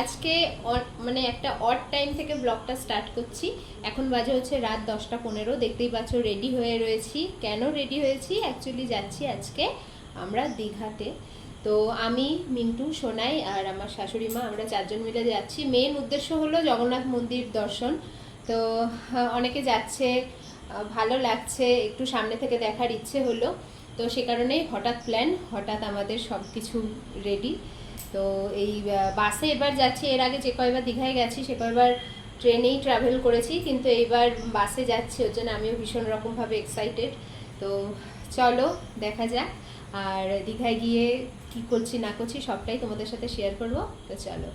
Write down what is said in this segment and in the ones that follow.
আজকে মানে একটা অড টাইম থেকে ব্লগটা স্টার্ট করছি। এখন বাজে হচ্ছে রাত দশটা পনেরো, দেখতেই পাচ্ছ রেডি হয়ে রয়েছি। কেন রেডি হয়েছি? অ্যাকচুয়ালি যাচ্ছি আজকে আমরা দীঘাতে। তো আমি, মিন্টু, সোনাই আর আমার শাশুড়ি মা, আমরা চারজন মিলে যাচ্ছি। মেন উদ্দেশ্য হলো জগন্নাথ মন্দির দর্শন। তো অনেকে যাচ্ছে ভালো লাগছে, একটু সামনে থেকে দেখার ইচ্ছে হলো। তো সে কারণেই হঠাৎ প্ল্যান হঠাৎ আমাদের সব কিছু রেডি তো এই বাসে এবার যাচ্ছি, এর আগে যে কয়বার দীঘায় গেছি, সে কয়বার ট্রেনেই ট্রাভেল করেছি, কিন্তু এইবার বাসে যাচ্ছি, ওর জন্য আমিও ভীষণ রকমভাবে এক্সাইটেড তো চলো, দেখা যাক, আর দীঘায় গিয়ে কি করছি না করছি সবটাই তোমাদের সাথে শেয়ার করব। তো চলো।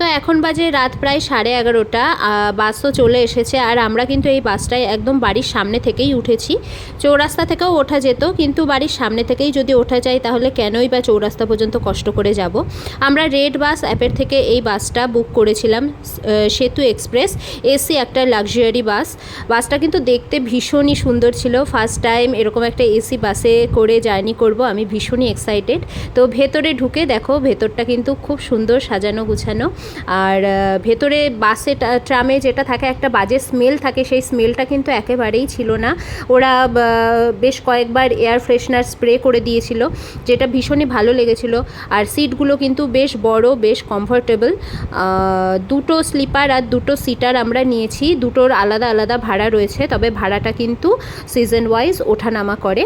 তো এখন বাজে রাত প্রায় সাড়ে এগারোটা বাসও চলে এসেছে আর আমরা কিন্তু এই বাসটায় একদম বাড়ির সামনে থেকেই উঠেছি। চৌরাস্তা থেকেও ওঠা যেত, কিন্তু বাড়ির সামনে থেকেই যদি ওঠা যায় তাহলে কেনই বা চৌরাস্তা পর্যন্ত কষ্ট করে যাব? আমরা রেড বাস অ্যাপের থেকে এই বাসটা বুক করেছিলাম সেতু এক্সপ্রেস, এসি একটা লাক্সারি বাস। বাসটা কিন্তু দেখতে ভীষণই সুন্দর ছিল। ফার্স্ট টাইম এরকম একটা এসি বাসে করে জার্নি করব, আমি ভীষণই এক্সাইটেড। তো ভেতরে ঢুকে দেখো, ভেতরটা কিন্তু খুব সুন্দর সাজানো গুছানো। আর ভেতরে বাসে ট্রামে যেটা থাকে, একটা বাজে স্মেল থাকে, সেই স্মেলটা কিন্তু একেবারেই ছিল না। ওরা বেশ কয়েকবার এয়ার ফ্রেশনার স্প্রে করে দিয়েছিল, যেটা ভীষণই ভালো লেগেছিল। আর সিটগুলো কিন্তু বেশ বড়, বেশ কমফোর্টেবল দুটো স্লিপার আর দুটো সিটার আমরা নিয়েছি, দুটোর আলাদা আলাদা ভাড়া রয়েছে, তবে ভাড়াটা কিন্তু সিজন ওয়াইজ ওঠানামা করে।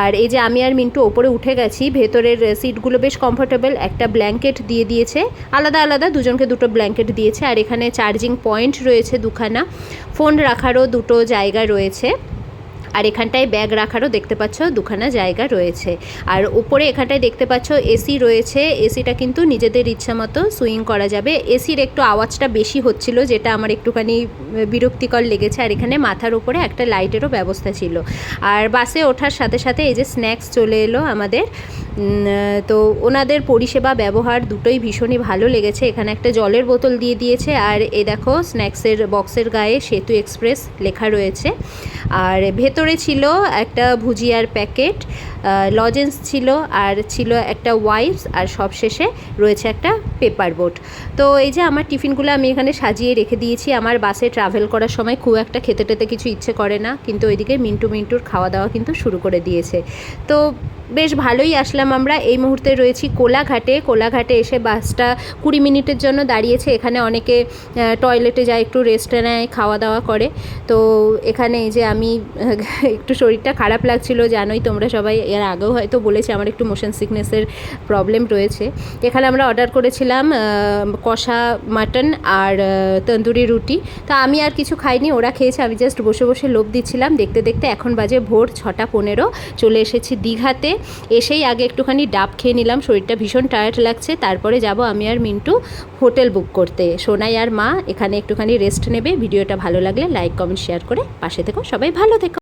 আর এই যে আমি আর মিন্টু ওপরে উঠে গেছি, ভেতরের সিটগুলো বেশ কমফোর্টেবল একটা ব্ল্যাঙ্কেট দিয়ে দিয়েছে, আলাদা আলাদা দুজনকে দুটো ব্ল্যাঙ্কেট দিয়েছে আর এখানে চার্জিং পয়েন্ট রয়েছে দুখানা। ফোন রাখারও দুটো জায়গা রয়েছে। আর এখানটায় ব্যাগ রাখারও দেখতে পাচ্ছ, দুখানা জায়গা রয়েছে। আর উপরে এখানটায় দেখতে পাচ্ছ, এসি রয়েছে। এসিটা কিন্তু নিজেদের ইচ্ছা মতো সুইং করা যাবে। এসির একটু আওয়াজটা বেশি হচ্ছিল, যেটা আমার একটুখানি বিরক্তিকর লেগেছে। আর এখানে মাথার উপরে একটা লাইটেরও ব্যবস্থা ছিল। আর বাসে ওঠার সাথে সাথে এই যে স্ন্যাক্স চলে এলো আমাদের। তো ওনাদের পরিষেবা, ব্যবহার দুটোই ভীষণই ভালো লেগেছে। এখানে একটা জলের বোতল দিয়ে দিয়েছে। আর এ দেখো, স্ন্যাক্সের বক্সের গায়ে সেতু এক্সপ্রেস লেখা রয়েছে। আর ভেতরে ছিল একটা ভুজিয়ার প্যাকেট লজেন্স ছিল আর ছিল একটা ওয়াইপস আর সবশেষে রয়েছে একটা পেপার বোট। তো এই যে আমার টিফিনগুলো আমি এখানে সাজিয়ে রেখে দিয়েছি, আমার বাসে ট্রাভেল করার সময় খুব একটা খেতে টেতে কিছু ইচ্ছে করে না, কিন্তু ওইদিকে মিন্টু মিন্টুর খাওয়া দাওয়া কিন্তু শুরু করে দিয়েছে। তো বেশ ভালোই আসলাম আমরা। এই মুহূর্তে রয়েছি কোলাঘাটে। কোলাঘাটে এসে বাসটা কুড়ি মিনিটের জন্য দাঁড়িয়েছে। এখানে অনেকে টয়লেটে যায়, একটু রেস্ট নেয় খাওয়া দাওয়া করে। তো এখানে এই যে আমি, একটু শরীরটা খারাপ লাগছিল, জানোই তোমরা সবাই, এর আগেও হয়তো বলেছি, আমার একটু মোশন সিকনেসের প্রবলেম রয়েছে। এখানে আমরা অর্ডার করেছিলাম কষা মাটন আর তন্দুরি রুটি। তা আমি আর কিছু খাইনি, ওরা খেয়েছে, আমি জাস্ট বসে বসে লোভ দিচ্ছিলাম। দেখতে দেখতে এখন বাজে ভোর ছটা পনেরো। চলে এসেছি দীঘাতে। এসেই আগে একটুখানি ডাব খেয়ে নিলাম, শরীরটা ভীষণ টায়ার্ড লাগছে। তারপরে যাব আমি আর মিন্টু হোটেল বুক করতে। সোনাই আর মা এখানে একটুখানি রেস্ট নেবে। ভিডিওটা ভালো লাগলে লাইক কমেন্ট শেয়ার করে পাশে থেকো। সবাই ভালো থেকো।